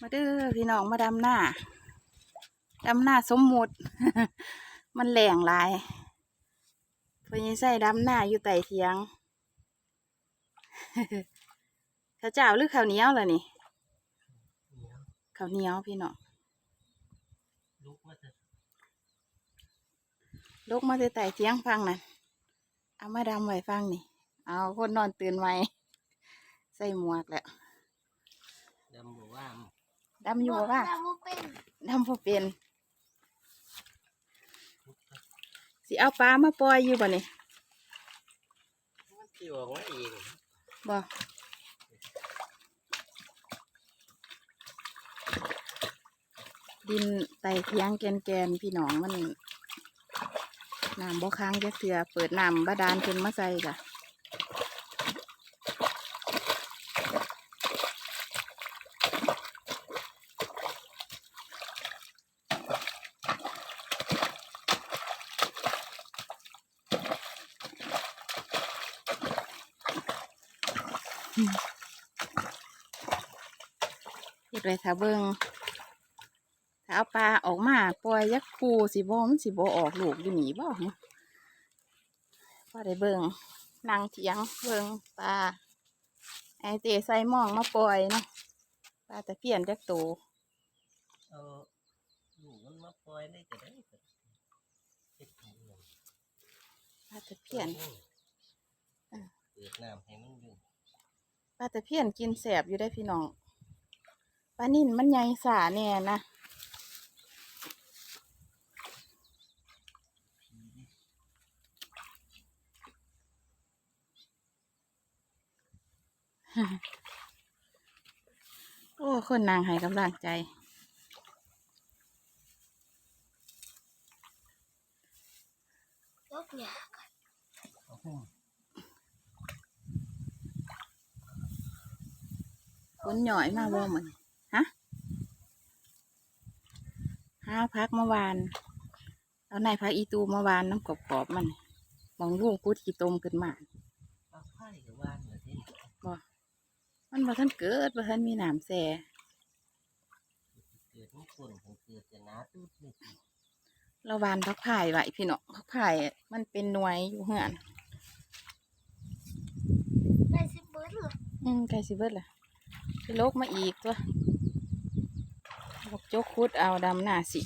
มาเด้อพี่น้องมาดำหน้าดำหน้าสมมุติ มันแหลงลายเพอยังใส่ดำหน้าอยู่ไต่เทียงข้าวเจ้าหรือข้าวเหนียวล่ะนี่ข้าวเหนียวพี่น้องลุกมาจะลกมาแต่ไต่เทียงฟังนั่นเอามาดำไว้ฟังนี่ เอาคนนอนตื่นไว้ใส่หมวกแล้วดำบอกว่า ดำอยู่บ่ว่าดำบ่เป็นดำพอเป็นสิเอาปลามาปล่อยอยู่บ่นี่มันที่บอกว่าเองบ่ดินไต่เทียงแกนแกนๆพี่น้องมันน้ำบ่ค้างจะเสือเปิดน้ำบาดาลขึ้นมาใส่จ้ะ เฮ็ดไว้ถ้าเบิ่งถ้าเอาปลาออกมาปล่อยยักษ์คูสิบ่มันสิบ่ออกลูกอยู่นี่บ่หึพอได้เบิ่งนั่งเถียงเบิ่งปลาไอเตใส่หม่องมาปล่อยเนาะปลาตะเพียนจักโตวเอาลูกมันมาปล่อยได้ก็ได้ก็เฮ็ดให้มันปลาตะเพียนเปิดน้ำให้มันอยู่ปลาตะเพียนกินแสบอยู่ได้อพี่น้อง ปลานิ่นมันใหญ่สาแน่นะโอ้ คนนางให้กำลังใจยกเนี่ยเอาหุ้มฝนหน่อยมาบ่เหมือน ฮะห้าพักเมื่อวานเอาในพักอีตูเมื่อวานน้ำกรอบๆมันมองลูกพูดขี้ตมขึ้นมาปลาไผ่กับว่านเหรอที่บ่มันบ่ทันเกิดบ่ทันมีน้ำแส่เกิดมันคนของเกิดจะหนาตุ๊ดเลยเราวานพักผ่ายไว้พี่น้องพักผ่ายมันเป็นหน่วยอยู่เหือนได้สิบเบิร์ดเหรออืมไก่สิเบิดล่ะไปโลกมาอีกตัวบอกโจกคุดเอาดำหน้าสิ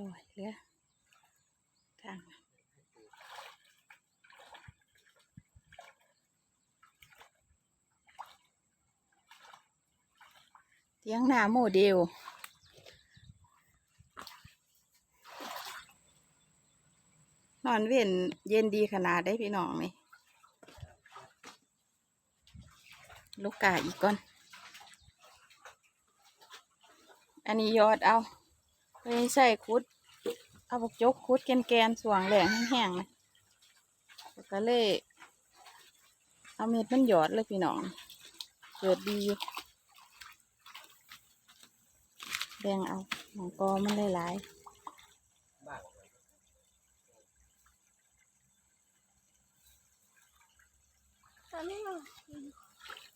โอ้ยเหลือทางเตียงหน้าโมเดลนอนเว้นเย็นดีขนาดได้พี่น้องไหมลูกกาอีกก่อน อันนี้ยอดเอา ไปใส่คุด เอาบกจกคุดแกนแกนสว่างแหลงแห้งๆนะก็เลย เอาเม็ดมันหยอดเลยพี่น้อง เกิดดีอยู่แดงเอาหนังกอมันหลายบ้าง ตอนนี้เราเดี๋ยวไปฝากกันที่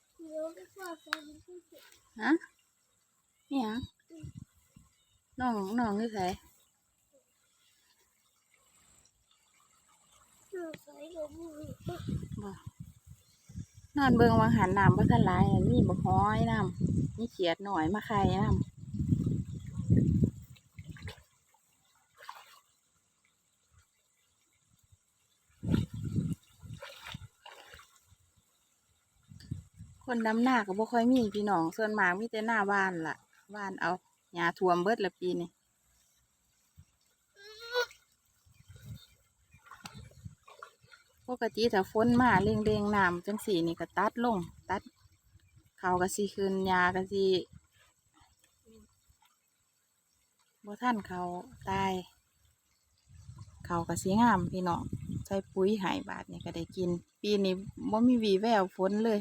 สุด ๆ ฮะนี่ยังน้องน้องนี่ใส่หนูใส่กับอนอนเบิงวังหันน้ำพัทลายน่ะมีบกห้อยน้ำนี่เขียดหน่อยมาใครน้ำ คนดำหน้าก็บ่ค่อยมีพี่น้องส่วนมากมีแต่หน้าบ้านล่ะบ้านเอาหญ้าท่วมเบิดละปีนี้ปกติถ้าฝนมาเร่งๆน้ำจังสีนี่ก็ตัดลง ตัดเขาก็สิขึ้นหญ้าก็สิบ่ทันเขาตายเขาก็สิงามพี่น้องใส่ปุ๋ยหายบาทนี่ก็ได้กิน ปีนี้บ่มีวีแววฝนเลย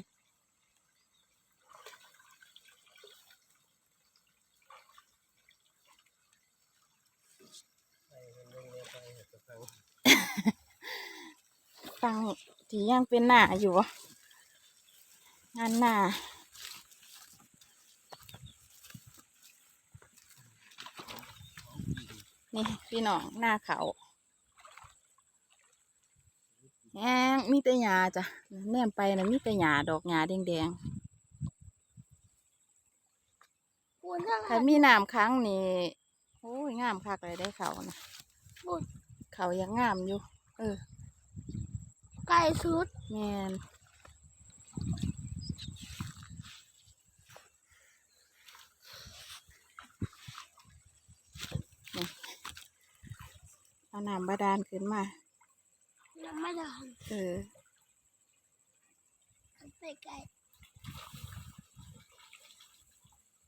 ไปมันลงเลยไปเห็ดกระพัง ฟังที่ยังเป็นหน้าอยู่วะงานหน้านี่พี่น้องหน้าเขาแงมีแต่หญ้าจ้ะแนมไปนะมีแต่หญ้าดอกหญ้าแดงปูนทั้งๆถ้ามีน้ำค้างนี่โอ้ยงามคักเลยได้เขานะปูนเขายังงามอยู่ เออ ไก่สุดแมนนี่เอาน้ำบาดาลขึ้นมายังไม่ได้เออไปไก่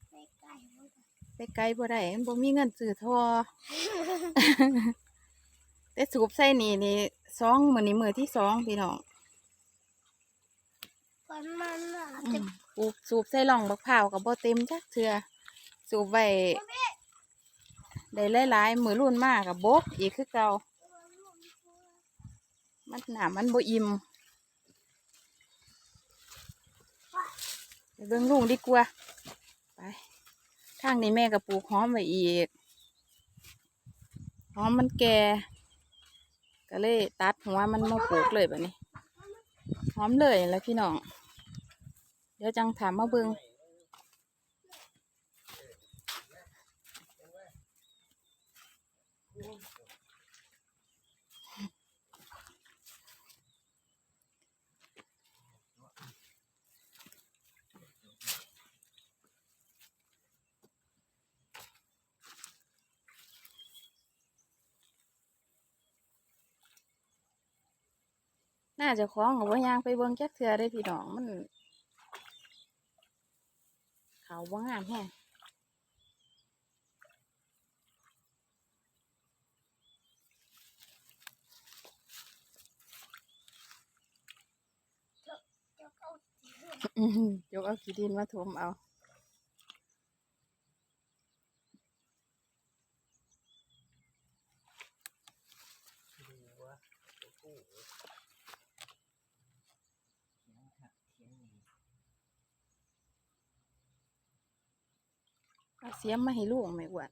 ไปไก่บ่ได้ไปไกลบ่ได้มันบ่มีเงินซื้อทอ แต่สูบใส่นี่นี่ สองมื้อนี้มื้อที่สองพี่น้องฟันมันอะอืจะมปลูกสูบใส่ร่องบักพร้าวก็บ่เต็มจักเทื่อสูบไว้ได้หลายๆมื้อรุ่นมากกับบกอีกคือเก่ามันหนามันบ่อิ่มไปเบิ่งลุงดีกว่าไปทางนี้แม่ก็ปลูกหอมไว้อีกหอมมันแก่ ก็เลยตัดหัวมันมาปลูกเลยแบบนี้หอมเลยแล้วพี่น้อง เดี๋ยวจังถามมาเบิง น่าจะคล้องกับว่ายางไปเบิงแก๊กเทือได้พี่น้องมัน เขาว่างามแฮงจะเอาอื้อหือยกเอาขี้ดินมาถมเอา ดูว่าตัวกู้เสียงค่ะเสียงนี่ เอาเสียมมาให้ลูกไม่อวด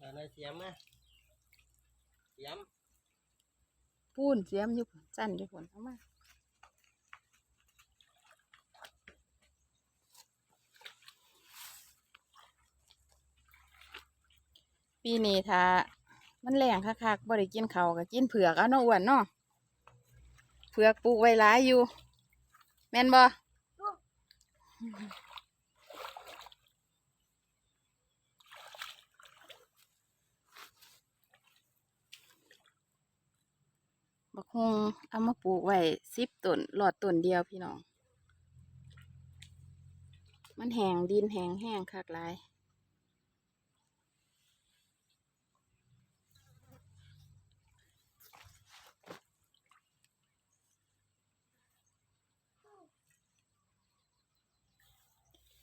อะไรเสียมอะเสียมพูนเสียมอยู่พุ่นสั้นอยู่ผลเอามาปีนี้ถ้ามันแรงคักๆบ่ได้กินเขาวก็กินเผือกเอาเนาะอ้วนเนาะเผือกปลูกไว้หลายอยู่ แม่นบ่ บักฮงเอามาปลูกไว้สิบต้นหลอดต้นเดียวพี่น้อง มันแห้งดินแห้งแห้งคักหลาย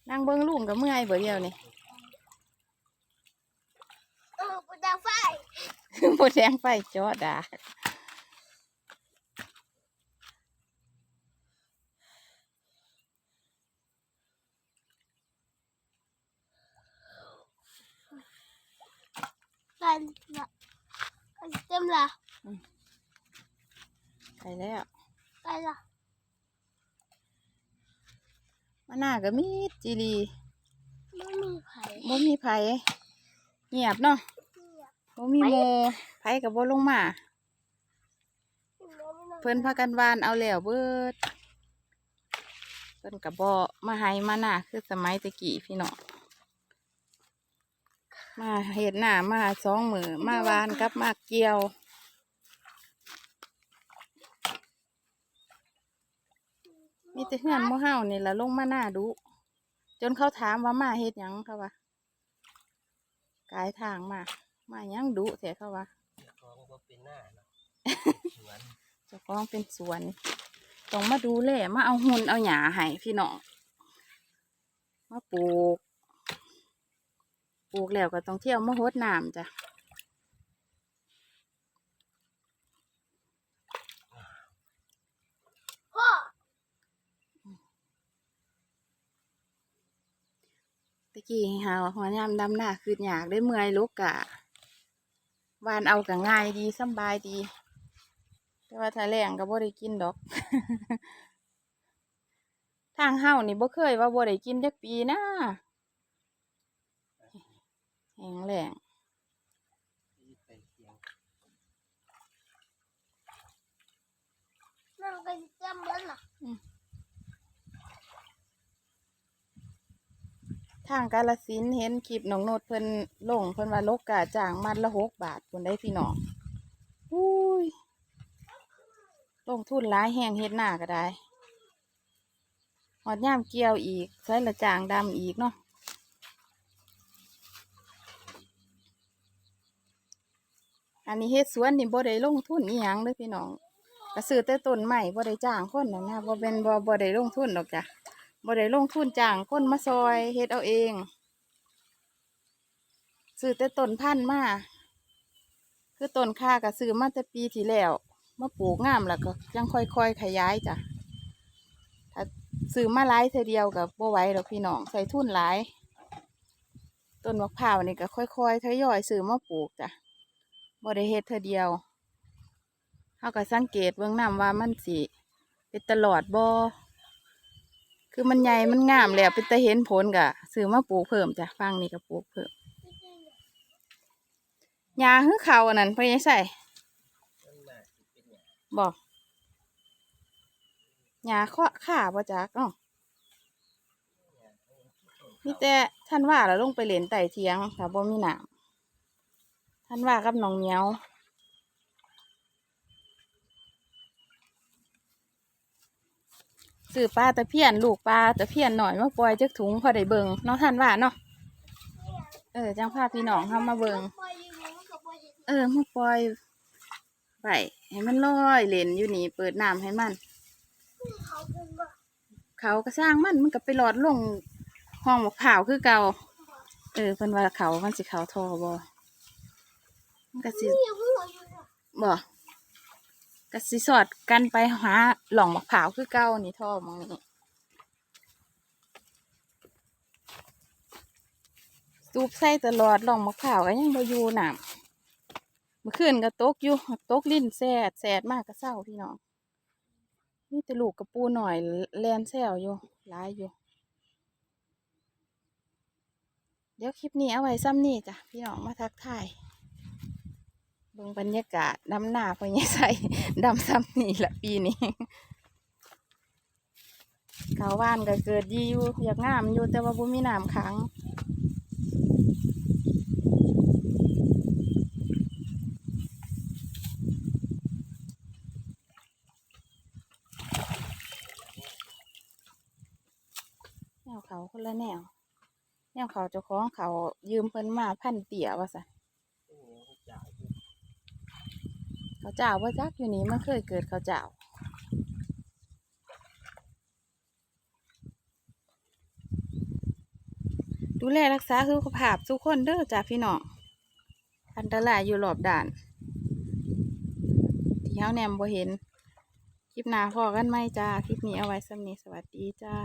นั่งเบิ้งลุงกับเมื่อยเบ่เดียวนี่เออปูดังไฟหมดแดงไฟจอดา ละกันเต็มละไปแล้วกันละมาหน้าก็มีจีรีไม่มีไผ่บ่มีไผเงียบเนาะบ่มีโมไผกับบ่ลงมา เพิ่นพากันวานเอาแล้วเบิดเพิ่นกับบ่มาให้มาหน้าคือสมัยตะกี้พี่น้อง มาเฮ็ดหน้ามาสองมือมาวานกับมาเกี่ยวมีแต่เฮือนหมู่เฮานี่ละลงมาหน้าดุจนเขาถามว่ามาเฮ็ดหยังเขาว่ากายทางมา มาหยังดุแท้เขาว่าเจ้าของบ่เป็นหน้าเนาะสวนเจ้าของเป็นสวนต้องมาดูแลมาเอาหุ่นเอาหญ้าให้พี่น้องมาปลูก ปลูกแล้วก็ต้องเที่ยวมาหดน้ำจ้ะพ่อตะกี้หาหัวยามดำหน้าคืออยากได้เมื่อยลุกกะวานเอาก็ง่ายดีสำบายดี แต่ว่าถ้าแรงก็บ่ได้กินดอก ทางเฮานี่บ่เคยว่าบ่ได้กินจักปีนะ แห้งแล้งที่ไปเที่ยงนั่นก็จำมันล่ะทางกาลสินธุ์เห็นคลิปน้องโนดเพิ่นลงเพิ่นว่าลกกะจ้างมัดละหกบาทคนได้พี่น้องอุ้ยลงทุนหลายแห้งเฮ็ดหน้าก็ได้หอดย่ามเกี่ยวอีกใช้ละจางดำอีกเนาะ อันนี้เฮ็ดสวนนี่บ่ได้ลงทุนอีหยังเด้อพี่น้องก็ซื้อแต่ต้นไม้บ่ได้จ้างคนนะนะบ่เป็นบ่บ่ได้ลงทุนดอกจ้ะบ่ได้ลงทุนจ้างคนมาซอยเฮ็ดเอาเองซื้อแต่ต้นพันธุ์มาคือต้นค่าก็ซื้อมาแต่ปีที่แล้วมาปลูกงามแล้วก็ยังค่อยๆขยายจ้ะถ้าซื้อมาหลายเทเดียวกับบ่ไหวดอกพี่น้องใส่ทุนหลายต้นมะพร้าวนี่ก็ค่อยๆทยอยซื้อมาปลูกจ้ะ บ่ได้เฮ็ดเทอเดียวเฮาก็สังเกตเบิ่งน้ำว่ามันสิเป็นตลอดบ่คือมันใหญ่มันงามแล้วเป็นตะเห็นผลกะซื้อมาปลูกเพิ่มจ้ะฟังนี่ก็ปลูกเพิ่มยาคือเขาอันนั้นเพิ่นยังใส่มันมากสิเป็นหยังบอกยาเคาะข่าบ่จักเนาะมีแต่ท่านว่าแล้วลงไปเล่นไต่เทียงถ้าบ่มีน้ำานว่ากับน้องเหมียวซื้อปลาตะเพียนลูกปลาตะเพียนหน่อยมาปล่อยจักถุงพอได้เบิงเนาะท่านว่าเนาะเออจังพาพี่น้องเฮามาเบิงปล่ออมันปล่อยอยู่เออมาปล่อยไปให้มันลอยเล่นอยู่นี่เปิดน้ำให้มัน เขาเขาก็สร้างมันมันก็ไปหลอดลงห้องมะพร้าวคือเก่าเออเพิ่นว่าเขามันสิเขาทอบ่ มันก็สินี่หัวอยู่น่ะบ่ก็สิสอดกันไปหาหล่องมะพร้าวคือเก่านี่ท่อหมองนี้สูบใส่ตลอดหล่องมะพร้าวก็ยังบ่อยู่น้ำเมื่อคืนก็ตกอยู่ตกลิ้นแสดแสดมากก็เศร้าพี่น้องมีแต่ลูกกระปูหน่อยแลนแซวอยู่หลายอยู่ เดี๋ยวคลิปนี้เอาไว้ซ้ำนี่จ้ะพี่น้องมาทักทายเบรรยากาศดำหน้าพอยังใส่ดำซ้ำนี่ละปีนี้ขาว่านก็เกิดดีอยู่อยากงามอยู่แต่ว่าบ่มีน้ำขังแนวเขาคนละแนว แนวเขาเจ้าของเขายืมเพิ่นมาพันเตี่ยว่าซะ ซึ่งยังบ่จ่ายอยู่ เขาเจ้าว่าจักอยู่นี่มันเคยเกิดเขาเจ้าดูแลรักษาสุขภาพทุกคนเด้อจ้าพี่น้องอันตรายอยู่รอบด่าน ที่เฮาแนมบ่เห็น คลิปหน้าพอกันไหมจ้า คลิปนี้เอาไว้สำนี้สวัสดีจ้า